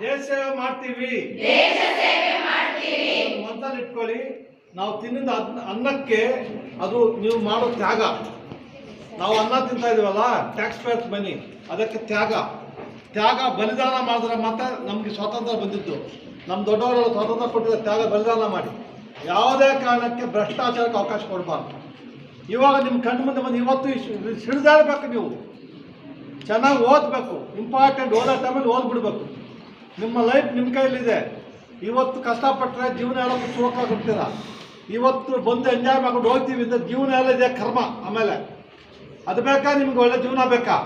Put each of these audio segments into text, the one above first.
ದೇಶ ಸೇವೆ ಮಾಡ್ತೀವಿ. ಮನಸ್ಸಲ್ಲಿ ಇಟ್ಕೊಳ್ಳಿ. ನಾವು ತಿನ್ನಿದ ಅನ್ನ- ಅನ್ನಕ್ಕೆ ಅದು ನೀವು ಮಾಡೋ ತ್ಯಾಗ. ನಾವು ಅನ್ನ ತಿಂತಾ ಇದೀವಲ್ಲ ಟ್ಯಾಕ್ಸ್ ಪೇಯರ್ಸ್ ಮನಿ ಅದಕ್ಕೆ ತ್ಯಾಗ. ತ್ಯಾಗ ಬಲಿದಾನ ಮಾಡಿದ್ರೆ ಮಾತ್ರ ನಮಗೆ ಸ್ವಾತಂತ್ರ್ಯ ಬಂದಿದ್ದು. ನಮ್ಮ ದೊಡ್ಡವರೆಲ್ಲ ಸ್ವಾತಂತ್ರ್ಯ ಕೊಟ್ಟಿದ್ದ ತ್ಯಾಗ ಬಲಿದಾನ ಮಾಡಿ. ಯಾವುದೇ ಕಾರಣಕ್ಕೆ ಭ್ರಷ್ಟಾಚಾರಕ್ಕೆ ಅವಕಾಶ ಕೊಡಬಾರ್ದು. ಇವಾಗ ನಿಮ್ಮ ಕಣ್ಣು ಮುಂದೆ ಬಂದು ಇವತ್ತು ಸಿಡಿದಾಡಬೇಕು ನೀವು. ಚೆನ್ನಾಗಿ ಓದಬೇಕು. ಇಂಪಾರ್ಟೆಂಟ್ ಓದೋ ಟೈಮಲ್ಲಿ ಓದ್ಬಿಡ್ಬೇಕು. ನಿಮ್ಮ ಲೈಫ್ ನಿಮ್ಮ ಕೈಯಲ್ಲಿದೆ. ಇವತ್ತು ಕಷ್ಟಪಟ್ಟರೆ ಜೀವನ ಎಲ್ಲ ಸುಖವಾಗುತ್ತೀರ ಇವತ್ತು ಬಂದು ಎಂಜಾಯ್ ಮಾಡ್ಕೊಂಡು ಹೋಗ್ತೀವಿ ಅಂತ ಜೀವನ ಎಲ್ಲ ಇದೆ ಕರ್ಮ ಆಮೇಲೆ. ಅದು ಬೇಕಾ? ನಿಮ್ಗೆ ಒಳ್ಳೆ ಜೀವನ ಬೇಕಾ?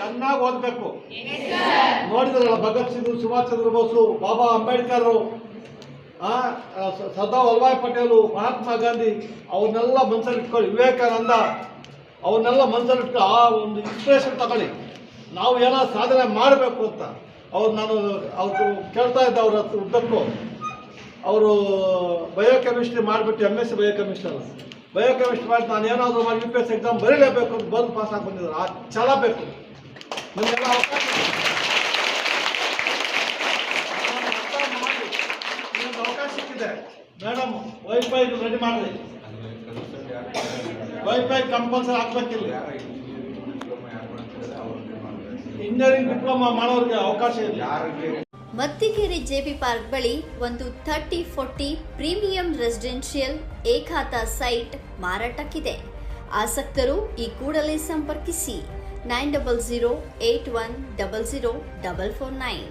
ಚೆನ್ನಾಗಿ ಓದಬೇಕು. ನೋಡಿದ್ರಲ್ಲ ಭಗತ್ ಸಿಂಗ್ ಸುಭಾಷ್ ಚಂದ್ರ ಬೋಸು, ಬಾಬಾ ಅಂಬೇಡ್ಕರ್ ಸರ್ದಾರ್ ವಲ್ಲಭಾಯ್ ಪಟೇಲು, ಮಹಾತ್ಮ ಗಾಂಧಿ ಅವನ್ನೆಲ್ಲ ಮನಸ್ಸಲ್ಲಿ ಇಟ್ಕೊಳ್ಳಿ. ವಿವೇಕಾನಂದ ಅವನ್ನೆಲ್ಲ ಮನಸ್ಸಲ್ಲಿ ಇಟ್ಕೊಳ್ಳಿ. ಆ ಒಂದು ಇನ್ಸ್ಪಿರೇಷನ್ ತಗೊಳ್ಳಿ. ನಾವು ಏನೋ ಸಾಧನೆ ಮಾಡಬೇಕು ಅಂತ. ಅವ್ರು ನಾನು, ಅವ್ರು ಕೇಳ್ತಾ ಇದ್ದೆ ಅವ್ರ ಹತ್ರ ಉದ್ದಕ್ಕೂ, ಅವರು ಬಯೋಕೆಮಿಸ್ಟ್ರಿ ಮಾಡಿಬಿಟ್ಟು ಎಂ ಎಸ್ ಸಿ ಬಯೋಕೆಮಿಸ್ಟ್ರಿ ಅಲ್ಲ. ಬಯೋಕೆಮಿಸ್ಟ್ರಿ ಮಾಡಿ ನಾನು ಏನಾದರೂ ಮಾಡಿ ಯು ಪಿ ಎಸ್ ಎಕ್ಸಾಮ್ ಬರೀಲೇಬೇಕು ಅಂತ ಬಂದು ಪಾಸ್ ಆಗಿ ಬಂದಿದ್ದಾರೆ ಆ ಛಲ ಬೇಕು. ನಿಮಗೆಲ್ಲ ಅವಕಾಶ ಅವಕಾಶ ಸಿಕ್ಕಿದೆ. ಮೇಡಮ್ ವೈಫೈ ರೆಡಿ ಮಾಡಿ ವೈಫೈ ಕಂಪಲ್ಸರಿ ಹಾಕ್ಬೇಕಿಲ್ಲ ಇಂಜಿನಿಯರಿಂಗ್ ಡಿಪ್ಲೊಮಾ ಮಾಡೋರಿಗೆ ಅವಕಾಶ ಇದೆ ಮತ್ತಿಕೆರೆ ಜೆಪಿ ಪಾರ್ಕ್ ಬಳಿ ಒಂದು ಥರ್ಟಿ ಫೋರ್ಟಿ ಪ್ರೀಮಿಯಂ ರೆಸಿಡೆನ್ಷಿಯಲ್ ಏಕಾತ ಸೈಟ್ ಮಾರಾಟಕ್ಕಿದೆ. ಆಸಕ್ತರು ಈ ಕೂಡಲೇ ಸಂಪರ್ಕಿಸಿ nine double zero eight one double zero double four nine.